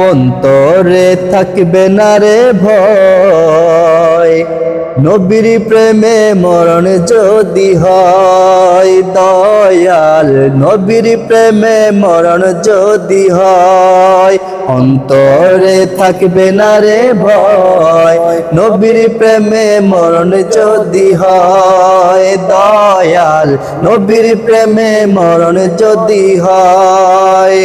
অন্তরে থাকবে না রে ভয়। নবীর প্রেমে মরণ যদি হয়, দয়াল নবীর প্রেমে মরণ যদি হয়, অন্তরে থাকবে না রে ভয়। নবীর প্রেমে মরণ যদি হয়, দয়াল নবীর প্রেমে মরণ যদি হয়।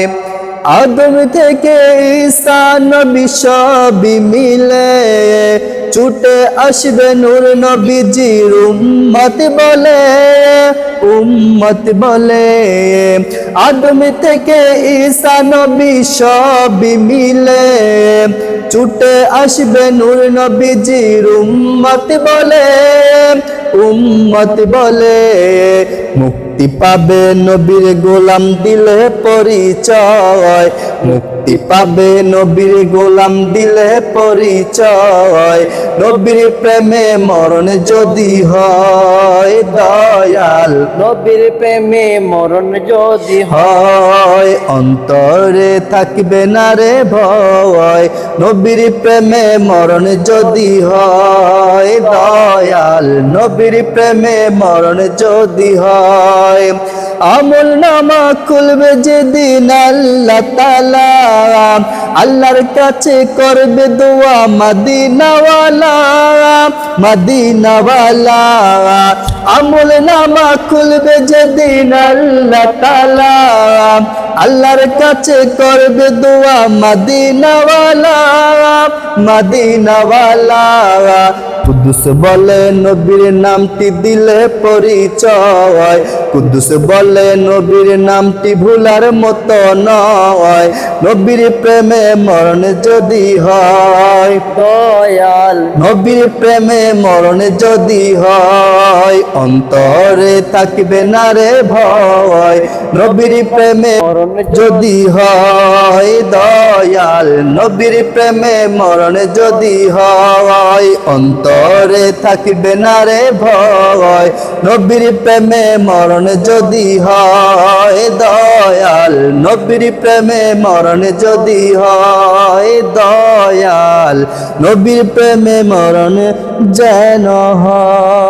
আদম থেকে ঈসা নবী সবই মিলে। ছুটে আসবে নূর নবীজির উম্মত বলে উম্মত বলে। আদম থেকে ঈসা নবী মিলে। ছুটে আসবে নূর নবীজির উম্মত বলে উম্মত বলে। মুক্তি পাবে নবীর গোলাম দিলে পরিচয়। মুক্তি পাবে নবীর গোলাম দিলে পরিচয়। নবীর প্রেমে মরণ যদি হয় দয়াল। নবীর প্রেমে মরণ যদি হয় হয় অন্তরে থাকবে না রে ভয়। নবীর প্রেমে মরণ যদি হয় দয়াল। নবীর প্রেমে মরণ যদি হয় আমল নামা খুলবে যেদিন আল্লাহ তালা আল্লাহর কাছে করবে দোয়া মাদিনাওয়ালা মাদিনাওয়ালা। আমল নামা খুলবে যেদিন আল্লাহ তালা আল্লাহর কাছে করবে দোয়া মাদিনাওয়ালা মাদিনাওয়ালা। বলে নবীর নামটি দিলে পরিচয়। কুদ্দুস বলে নবীর নামটি ভুলার মতো নয়। নবীর প্রেমে মরণ যদি হয় দয়াল। নবীর প্রেমে মরণ যদি হয় অন্তরে থাকবে না রে ভয়। নবীর প্রেমে মরণ যদি হয় দয়াল। নবীর প্রেমে মরণ যদি হয় অন্তরে থাকবে না রে ভয়। নবীর প্রেমে মরণ যদি হয়, দয়াল নবীর প্রেমে মরণ যদি হয়, দয়াল নবীর প্রেমে মরণ যেন হয়।